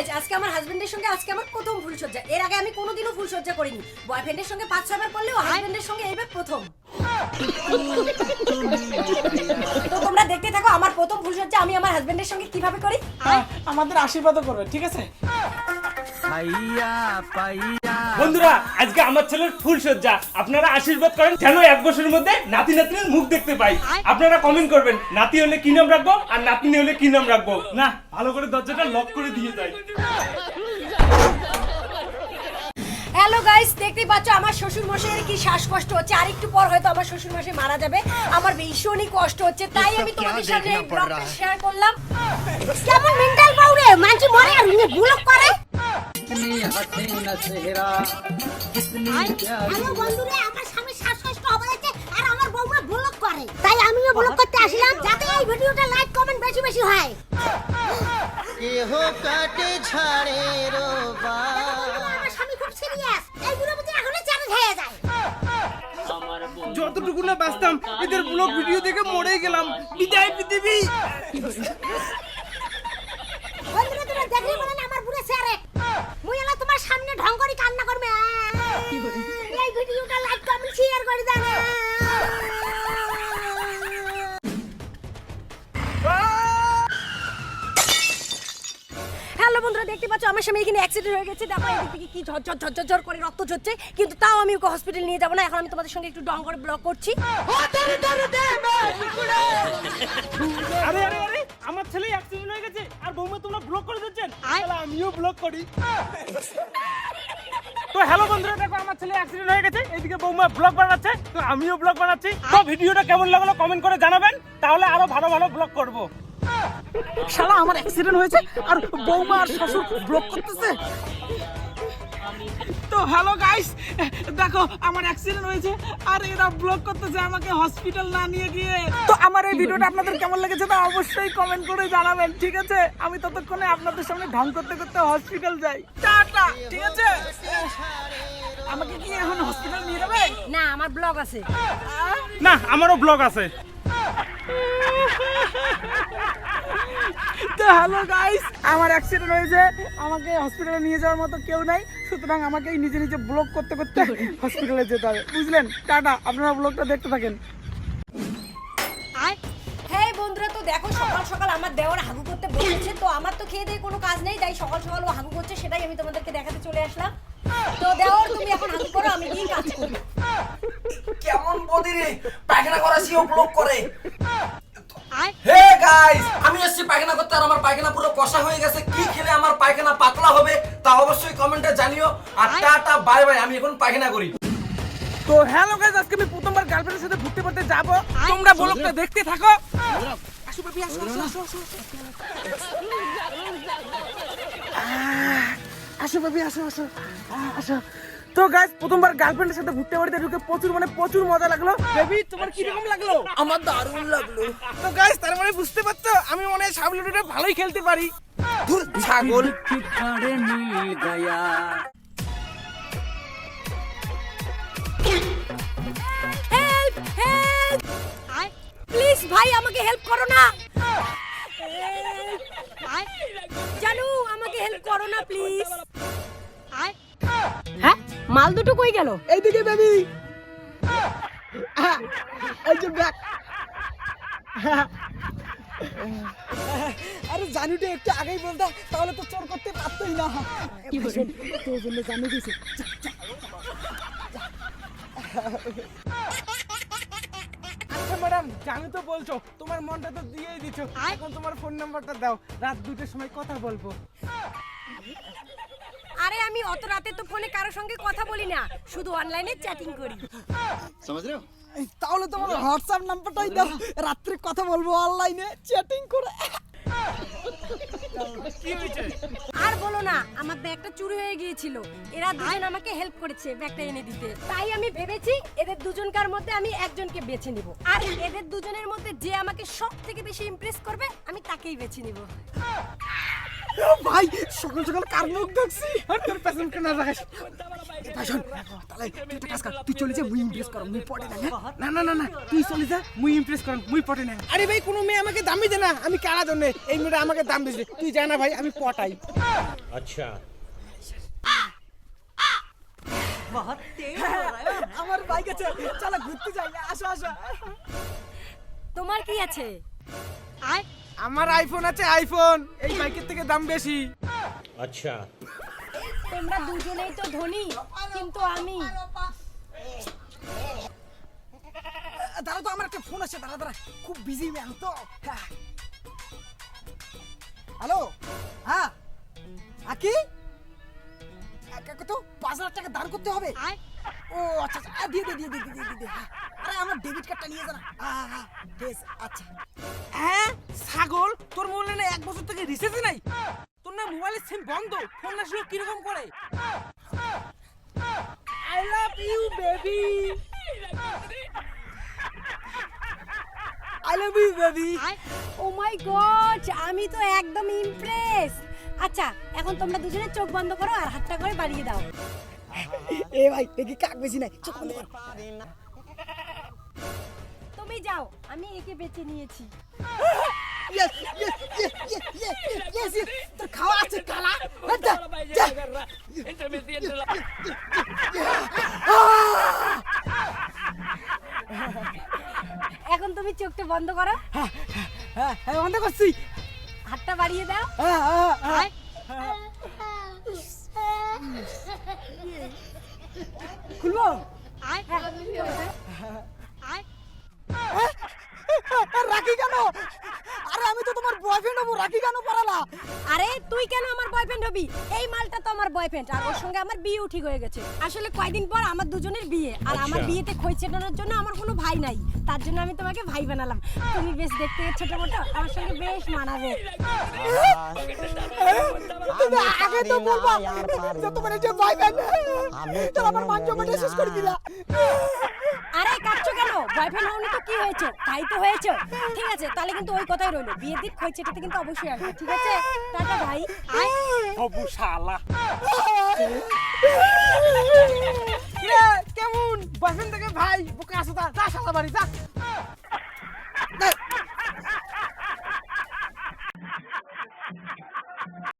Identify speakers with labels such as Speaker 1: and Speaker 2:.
Speaker 1: Guys আজকে আমার হাজবেন্ডের সঙ্গে আজকে আমার প্রথম ফুলসজ্জা এর আগে আমি কোনোদিনও ফুলসজ্জা করিনি। বয়ফ্রেন্ডের সঙ্গে পাঁচ ছয়বার করলেও হাজবেন্ডের সঙ্গে এইবার প্রথম। তো তোমরা দেখতে থাকো আমার প্রথম ফুলসজ্জা আমি আমার হাজবেন্ডের সঙ্গে কীভাবে করি?
Speaker 2: আমাদের আশীর্বাদও করবে ঠিক আছে?
Speaker 3: পাইয়া পাইয়া।
Speaker 4: বন্ধুরা, আজকে আমার ছেলের ফুল সজ্জা আপনারা আশীর্বাদ করেন যেন এক বছরের মধ্যে নাতি নাতনির মুখ দেখতে পাই। আপনারা কমেন্ট করবেন, নাতি হলে কি নাম রাখব আর নাতনি হলে কি নাম রাখব? না, ভালো করে দরজাটা লক করে দিয়ে যায়
Speaker 1: হ্যালো গাইস দেখতেই পাচ্ছ আমার শ্বশুর মশাইয়ের কি শ্বাসকষ্ট হচ্ছে। আর একটু পর হয়তো আমার শ্বশুর মশাই মারা যাবে। আমার ভীষণই কষ্ট হচ্ছে, তাই আমি তোমাদের এই ব্লগটা শেয়ার করলাম। কেমন মেন্টাল মানছি মরে আর করে।
Speaker 5: চেহারা। আমার স্বামী শ্বাসকষ্ট আর আমার বউরা ব্লক করে। তাই আমিও ব্লক করতে আসলাম যাতে এই ভিডিওটা লাইক কমেন্ট বেশি বেশি হয়।
Speaker 3: কেহ কাটে ঝাড়ে
Speaker 5: রো বা আমার স্বামী খুব সিরিয়াস এখনও চারে যায়।
Speaker 2: যতটুকু না বাঁচতাম এদের ব্লগ ভিডিও দেখে মরে গেলাম। বিদায় পৃথিবী।
Speaker 5: ঢং করে কান্না করবে। এই ভিডিওটা লাইক কমেন্ট শেয়ার করে দাও
Speaker 1: হ্যালো বন্ধুরা দেখতে পাচ্ছ আমার সামনে এখানে অ্যাক্সিডেন্ট হয়ে গেছে। দেখো এদিক থেকে কি ঝরঝর ঝরঝর ঝর করে রক্ত ঝরছে। কিন্তু তাও আমি ওকে হসপিটাল নিয়ে যাব না। এখন আমি তোমাদের সঙ্গে একটু ডং করে ব্লগ করছি।
Speaker 4: আরে আরে আরে আমার ছেলে অ্যাক্সিডেন্ট হয়ে গেছে। আর বৌমা তোমরা ব্লক করে দিচ্ছেন? তাহলে আমিও ব্লক করি। তো হ্যালো বন্ধুরা, দেখো আমার ছেলে অ্যাক্সিডেন্ট হয়ে গেছে। এদিকে বৌমা ব্লগ বানাচ্ছে, তো আমিও ব্লগ বানাচ্ছি। তো ভিডিওটা কেমন লাগল কমেন্ট করে জানাবেন, তাহলে আরও ভালো ভালো ব্লগ করব।
Speaker 2: শালা, আমার অ্যাক্সিডেন্ট হয়েছে, আর বৌমা আর শ্বশুর ব্লগ করতেছে। তো হ্যালো গাইস দেখো আমার অ্যাক্সিডেন্ট হয়েছে আর এরা ব্লক করতেছে আমাকে হসপিটাল না নিয়ে গিয়ে। তো আমার এই ভিডিওটা আপনাদের কেমন লেগেছে তা অবশ্যই কমেন্ট করে জানাবেন ঠিক আছে? আমি ততক্ষণে আপনাদের সামনে ঢং করতে করতে হসপিটাল যাই। টাটা ঠিক আছে? আমাকে কি এখন হসপিটাল নিয়ে যাবে?
Speaker 1: না আমার ব্লগ আছে।
Speaker 4: না আমারও ব্লগ আছে।
Speaker 2: তো হ্যালো গাইস আমার অ্যাক্সিডেন্ট হয়েছে আমাকে হসপিটালে নিয়ে যাওয়ার মতো কেউ নাই। সুতরাং আমাকে নিজে নিজে ব্লগ করতে করতে হসপিটালে যেতে হবে। বুঝলেন? টাটা আপনারা ব্লগটা দেখতে থাকেন।
Speaker 1: বন্ধুরা তো দেখো সকাল সকাল আমার দেওয়ার হাগু করতে বলেছে তো আমার তো খেয়ে দিয়ে কোনো কাজ নেই তাই সকাল সকাল ও হাগু করছে সেটাই আমি তোমাদেরকে দেখাতে চলে আসলাম। তো দেওয়ার তুমি এখন হাগু করো আমি গিয়ে কাজ করি।
Speaker 6: কেমন বদি রে? পায়খানা করা সিও ব্লক করে। হে গাইস আমি এসেছি পায়খানা করতে আর আমার পায়খানা পুরো কষা হয়ে গেছে। কি খেলে আমার পায়খানা পাতলা হবে তা অবশ্যই কমেন্টে জানিও। আর টাটা বাই বাই আমি এখন পায়খানা করি।
Speaker 2: তো হ্যালো গাইস আজকে আমি প্রথমবার গার্লফ্রেন্ডের সাথে ঘুরতে পড়তে যাব। তোমরা ব্লগটা দেখতে থাকো। আসো বেবি আসো আসো আসো আসো। আসো বেবি আসো আসো। আসো। তো গাইস প্রথমবার গার্লফ্রেন্ডের সাথে ঘুরতে বাড়িতে ঢুকে প্রচুর মানে প্রচুর মজা লাগল। বেবি তোমার কি রকম লাগল?
Speaker 6: আমার দারুণ লাগল।
Speaker 2: তো গাছ তার মানে বুঝতে পারছ আমি মনে হয় সামনে লুডোটা ভালোই খেলতে পারি।
Speaker 6: ছাগল।
Speaker 1: প্লিজ ভাই আমাকে হেল্প করো না। জানু আমাকে হেল্প করো না প্লিজ আয় মাল দুটো কই গেল?
Speaker 2: এইদিকে বেবি। এই যে ব্যাক আরে জানুটা একটু আগেই বলতা তাহলে তো চোর করতে পারতই না। শোন, তোর জন্য জানু দিয়েছে। আচ্ছা ম্যাডাম জানি তো বলছো তোমার মনটা তো দিয়েই দিছো এখন তোমার ফোন নাম্বারটা দাও রাত দুটোর সময় কথা বলব।
Speaker 1: আরে আমি অত রাতে তো ফোনে কারোর সঙ্গে কথা বলি না শুধু অনলাইনে চ্যাটিং করি।
Speaker 2: তাহলে তোমার হোয়াটসঅ্যাপ নাম্বারটাই দাও রাত্রে কথা বলব অনলাইনে চ্যাটিং করে।
Speaker 1: আর বলো না আমার ব্যাগটা চুরি হয়ে গিয়েছিল। এরা দুজন আমাকে হেল্প করেছে ব্যাগটা এনে দিতে। তাই আমি ভেবেছি এদের দুজনকার মধ্যে আমি একজনকে বেছে নিব। আর এদের দুজনের মধ্যে যে আমাকে সব থেকে বেশি ইমপ্রেস করবে আমি তাকেই বেছে নিব।
Speaker 2: ভাই সকাল সকাল কার মুখ দেখছি? আর তোর পেছন কেন রাখিস ভাই তাহলে তুই একটা কাজ কর তুই চলে যা মুই ইমপ্রেস কর মুই পটে না হ্যাঁ? না না না না তুই চলে যা মুই ইমপ্রেস কর মুই পটে না আরে ভাই কোনো মেয়ে আমাকে দাম দে না আমি কারা জন্য এই মেয়ে আমাকে দাম দিছে তুই জানা ভাই আমি পটাই।
Speaker 7: আচ্ছা।
Speaker 2: হ্যাঁ, আমার বাইক আছে চলো ঘুরতে যাই আসো আসো।
Speaker 1: তোমার কি আছে? আয়।
Speaker 2: আমার আইফোন আছে আইফোন এই মাইকের থেকে দাম বেশি।
Speaker 7: আচ্ছা।
Speaker 1: তোমরা দুজনেই তো ধনী কিন্তু আমি।
Speaker 2: দাঁড়া তো আমার একটা ফোন আছে দাঁড়া দাঁড়া খুব বিজি ম্যাম তো। হ্যালো হ্যাঁ? আকি? তো পাঁচ হাজার টাকা দান করতে হবে? ও আচ্ছা আচ্ছা। দিয়ে দিয়ে দিয়ে দিয়ে দিয়ে দিয়ে হ্যাঁ। আমার ডেবিট কার্ডটা নিয়ে যা না বেশ আচ্ছা। হ্যাঁ? ছাগল? তোর মোবাইলে না এক বছর থেকে নাই? তোর না মোবাইলের সিম বন্ধ ফোন না শুনে কীরকম করে? I love you baby I love you baby
Speaker 1: oh my god আমি তো একদম ইমপ্রেস আচ্ছা এখন তোমরা দুজনে চোখ বন্ধ করো আর হাতটা করে বাড়িয়ে দাও।
Speaker 2: এ ভাই দেখি কাক বেশি নাই চোখ বন্ধ কর।
Speaker 1: তুমি যাও আমি একে বেছে নিয়েছি।
Speaker 2: তোর খাওয়া আছে কালা।
Speaker 1: এখন তুমি চোখটা বন্ধ করো।
Speaker 2: হ্যাঁ হ্যাঁ বন্ধ করছি।
Speaker 1: হাতটা বাড়িয়ে দাও।
Speaker 2: হ্যাঁ হ্যাঁ হ্যাঁ। খুলবো? রাখি কেন? আরে আমি তো তোমার বয়ফ্রেন্ড হব রাখি কেন পড়ালা?
Speaker 1: আরে তুই কেন আমার বয়ফ্রেন্ড হবি? এই মালটা তো আমার বয়ফ্রেন্ড আর ওর সঙ্গে আমার বিয়েও ঠিক হয়ে গেছে। আসলে কয়দিন পর আমার দুজনের বিয়ে আর আমার বিয়েতে খই ছেটানোর জন্য আমার কোনো ভাই নাই। তার জন্য আমি তোমাকে ভাই বানালাম। তুমি বেশ দেখতে ছোট মোটো আমার সঙ্গে বেশ মানাবে।
Speaker 2: তুমি আগে তো বলবা যে তোমার এই যে বয়ফ্রেন্ড তোর আমার মান জমাটা শেষ করে দিলা।
Speaker 1: বয়ফ্রেন্ড হওনি তো কি হয়েছে? তাই তো হয়েছে। ঠিক আছে তাহলে কিন্তু ওই কথাই রইল। বিয়ের দিন খই ছেটাতে কিন্তু অবশ্যই আসবে ঠিক আছে? টাটা ভাই। আয়।
Speaker 4: হবু শালা।
Speaker 2: কেমন? বয়ফ্রেন্ড থেকে ভাই বুকে আসো তা যা শালা বাড়ি যা।